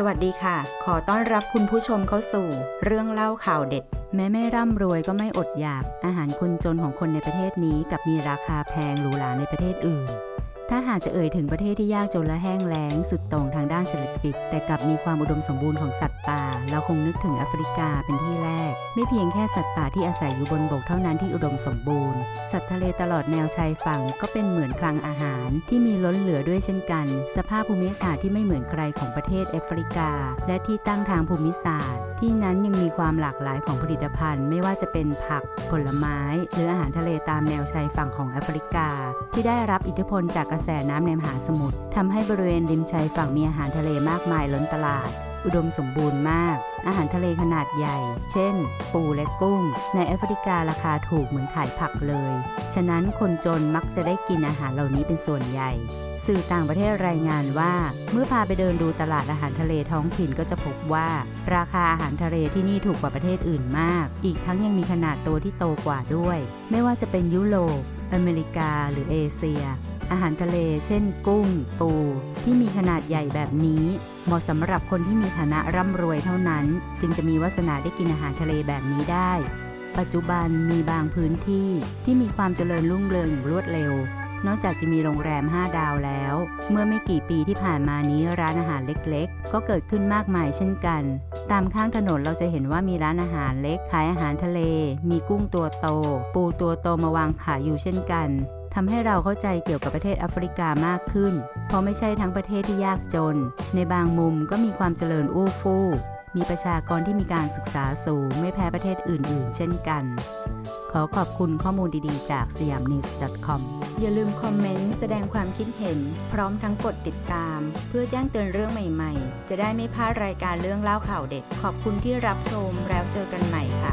สวัสดีค่ะ ขอต้อนรับคุณผู้ชมเข้าสู่ เรื่องเล่าข่าวเด็ด แม้ไม่ร่ำรวยก็ไม่อดอยาก อาหารคนจนของคนในประเทศนี้กับมีราคาแพงหรูหราในประเทศอื่น ถ้าหากจะเอ่ยถึงประเทศที่ยากจนและแห้งแล้งสุดโต่งทางด้านเศรษฐกิจ แต่กลับมีความอุดมสมบูรณ์ของสัตว์ป่า เราคงนึกถึงแอฟริกาเป็นที่แรก ไม่เพียงแค่สัตว์ป่าที่อาศัยอยู่บนบกเท่านั้นที่อุดมสมบูรณ์ สัตว์ทะเลตลอดแนวชายฝั่งก็เป็นเหมือนคลังอาหาร ที่มีล้นเหลือด้วยเช่นกัน สภาพภูมิอากาศที่ไม่เหมือนใครของประเทศแอฟริกา และที่ตั้งทางภูมิศาสตร์ ที่นั้นยังมีความหลากหลายของผลิตภัณฑ์ ไม่ว่าจะเป็นผัก ผลไม้ หรืออาหารทะเลตามแนวชายฝั่งของแอฟริกา ที่ได้รับอิทธิพลจากกระแสน้ำในมหาสมุทรทำให้บริเวณริมชายฝั่งมีอาหารทะเลมากมายล้นตลาด อุดมสมบูรณ์มาก อาหารทะเลขนาดใหญ่ เช่น ปูและกุ้ง ในแอฟริการาคาถูกเหมือนขายผักเลย ฉะนั้นคนจนมักจะได้กินอาหารเหล่านี้เป็นส่วนใหญ่สื่อต่างประเทศรายงานว่า เมื่อพาไปเดินดูตลาดอาหารทะเลท้องถิ่นก็จะพบว่า ราคาอาหารทะเลที่นี่ถูกกว่าประเทศอื่นมาก อีกทั้งยังมีขนาดตัวที่โตกว่าด้วย ไม่ว่าจะเป็นยุโรปอเมริกาหรือเอเชีย อาหารทะเล เช่น กุ้ง ปู ที่มีขนาดใหญ่แบบนี้ เหมาะสำหรับคนที่มีฐานะร่ำรวยเท่านั้น จึงจะมีวาสนาได้กินอาหารทะเลแบบนี้ได้ ปัจจุบันมีบางพื้นที่ที่มีความเจริญรุ่งเรืองอย่างรวดเร็ว นอกจากจะมีโรงแรม 5 ดาวแล้ว เมื่อไม่กี่ปีที่ผ่านมานี้ร้านอาหารเล็กๆ ก็เกิดขึ้นมากมายเช่นกัน ตามข้างถนนเราจะเห็นว่ามีร้านอาหารเล็กขายอาหารทะเล มีกุ้งตัวโต ปูตัวโตมาวางขายอยู่เช่นกัน ทำให้เราเข้าใจเกี่ยวกับประเทศแอฟริกามากขึ้น เพราะไม่ใช่ทั้งประเทศที่ยากจน ในบางมุมก็มีความเจริญอู้ฟู่ มีประชากรที่มีการศึกษาสูง ไม่แพ้ประเทศอื่น ๆ เช่นกัน ขอขอบคุณข้อมูลดีๆ จากสยามนิวส์ .com อย่าลืมคอมเมนต์แสดงความคิดเห็น พร้อมทั้งกดติดตาม เพื่อแจ้งเตือนเรื่องใหม่ ๆ จะได้ไม่พลาดรายการเรื่องเล่าข่าวเด็ด ขอบคุณที่รับชมแล้วเจอกันใหม่ค่ะ